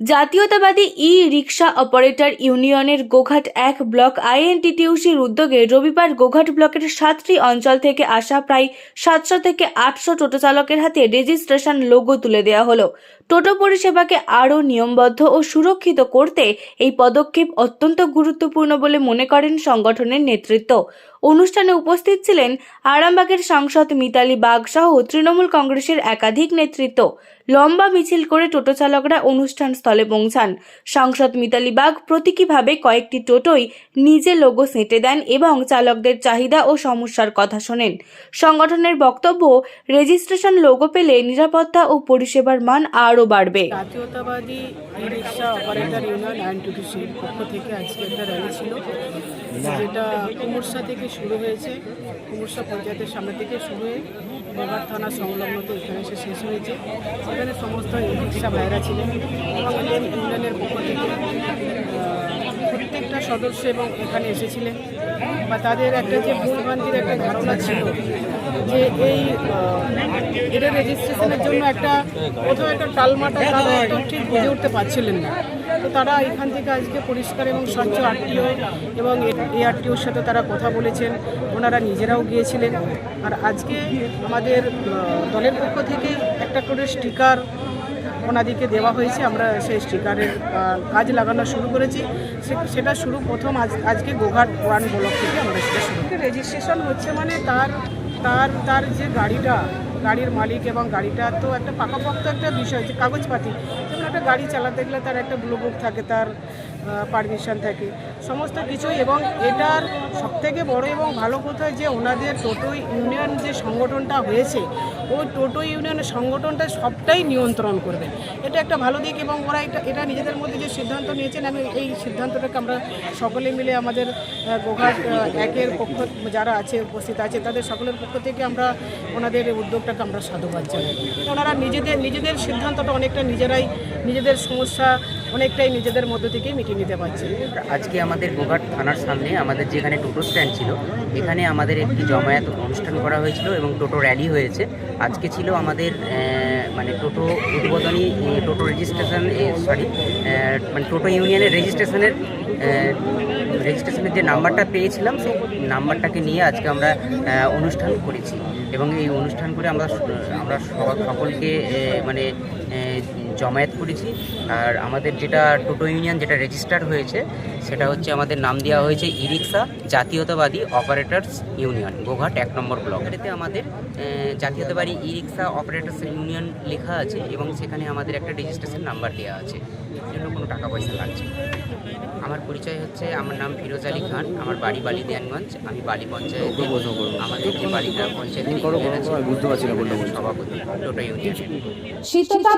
জাতীয়তাবাদী ই রিক্সা অপারেটর ইউনিয়নের গোঘাট এক ব্লক আইএনটিটিউসির উদ্যোগে রবিবার গোঘাট ব্লকের সাতটি অঞ্চল থেকে আসা প্রায় সাতশো থেকে আটশো টোটো চালকের হাতে রেজিস্ট্রেশন লোগো তুলে দেওয়া হলো। টোটো পরিষেবাকে আরও নিয়মবদ্ধ ও সুরক্ষিত করতে এই পদক্ষেপ অত্যন্ত গুরুত্বপূর্ণ বলে মনে করেন সংগঠনের নেতৃত্ব। অনুষ্ঠানে উপস্থিত ছিলেন আরামবাগের সাংসদ মিতালি বাগ সহ তৃণমূল কংগ্রেসের একাধিক নেতৃত্ব। লম্বা মিছিল করে টোটো চালকরা অনুষ্ঠান স্থলে পৌঁছান। সাংসদ মিতালি বাগ প্রতীকীভাবে কয়েকটি টোটোই নিজে লোগো সেঁটে দেন এবং চালকদের চাহিদা ও সমস্যার কথা শোনেন। সংগঠনের বক্তব্য, রেজিস্ট্রেশন লোগো পেলে নিরাপত্তা ও পরিষেবার মান আরও বাড়বে। ইউনিয়ন আইএনটিটিসির পক্ষ থেকে ছিল, যেটা কুমুরসা থেকে শুরু হয়েছে। কুমুরসা পঞ্চায়েতের সামনে থেকে শুরু হয়ে বাগার থানা সংলগ্নতে এখানে এসে শেষ হয়েছে। সেখানে সমস্ত রিক্সা ভাইরা ছিলেন এবং ইউনিয়নের পক্ষ থেকে সদস্য এবং এখানে এসেছিলেন বা তাদের একটা যে ভুলভ্রান্তির একটা ধারণা ছিল যে এই এটা রেজিস্ট্রেশনের জন্য একটা কোথাও একটা টালমাটা তারা ঠিক বুঝে উঠতে পারছিলেন না। তো তারা এখান থেকে আজকে পরিষ্কার এবং স্বচ্ছ আরটিও এবং এই আরটিওর সাথে তারা কথা বলেছেন। ওনারা নিজেরাও গিয়েছিলেন। আর আজকে আমাদের দলের পক্ষ থেকে একটা করে স্টিকার ওনাদিকে দেওয়া হয়েছে, আমরা সেই স্টিকারের কাজ লাগানো শুরু করেছি। সেটা শুরু প্রথম আজ, আজকে গোঘাট ওয়ান ব্লক থেকে আমরা সেটা শুরু রেজিস্ট্রেশন হচ্ছে মানে তার তার তার যে গাড়িটা, গাড়ির মালিক এবং গাড়িটা তো একটা পাকাপোক্ত একটা বিষয়, যে কাগজপাতি। যেমন একটা গাড়ি চালাতে গেলে তার একটা ব্লু বুক থাকে, তার পারমিশন থাকে। সমস্ত কিছু এবং এটার সবথেকে বড় এবং ভালো কথা যে ওনাদের টোটো ইউনিয়ন যে সংগঠনটা হয়েছে, ওই টোটো ইউনিয়নের সংগঠনটা সবটাই নিয়ন্ত্রণ করবে। এটা একটা ভালো দিক এবং ওরা এটা এটা নিজেদের মধ্যে যে সিদ্ধান্ত নিয়েছেন, আমি এই সিদ্ধান্তটাকে আমরা সকলে মিলে আমাদের গোঘাট একের পক্ষ, যারা আছে, উপস্থিত আছে, তাদের সকলের পক্ষ থেকে আমরা ওনাদের উদ্যোগটাকে আমরা সাধুবাদ জানাই। ওনারা নিজেদের নিজেদের সিদ্ধান্তটা অনেকটা নিজেরাই, নিজেদের সমস্যা অনেকটাই নিজেদের মধ্য থেকেই মিটিয়ে নিতে পারছে। আজকে আমাদের গোঘাট থানার সামনে আমাদের যেখানে টোটো স্ট্যান্ড ছিল, এখানে আমাদের একটি জমায়েত অনুষ্ঠান করা হয়েছিল এবং টোটো র্যালি হয়েছে। আজকে ছিল আমাদের মানে টোটো উদ্বোধনী টোটো রেজিস্ট্রেশন সরি মানে টোটো ইউনিয়নের রেজিস্ট্রেশনের রেজিস্ট্রেশনের যে নাম্বারটা পেয়েছিলাম, সেই নাম্বারটাকে নিয়ে আজকে আমরা অনুষ্ঠান করেছি। এবং এই অনুষ্ঠান করে আমরা আমরা সকলকে মানে জমায়েত করেছি। আর আমাদের যেটা টোটো ইউনিয়ন যেটা রেজিস্টার হয়েছে সেটা হচ্ছে আমাদের নাম দেওয়া হয়েছে ই রিক্সা জাতীয়তাবাদী অপারেটার্স ইউনিয়ন গোঘাট এক নম্বর ব্লক এটাতে আমাদের জাতীয়তাবাদী ই রিক্সা অপারেটর্স ইউনিয়ন লেখা আছে এবং সেখানে আমাদের একটা রেজিস্ট্রেশন নাম্বার দেওয়া আছে। এর জন্য কোনো টাকা পয়সা লাগছে না। আমার পরিচয় হচ্ছে আমার নাম ফিরোজ আলী খান আমার বাড়ি বালিদেয়ানগঞ্জ আমি বালি পঞ্চায়েতে আমাদের যে বালিগ্রাম পঞ্চায়েতের ইউনিয়ন আছে, সভাপতি টোটো ইউনিয়নের শীততাপ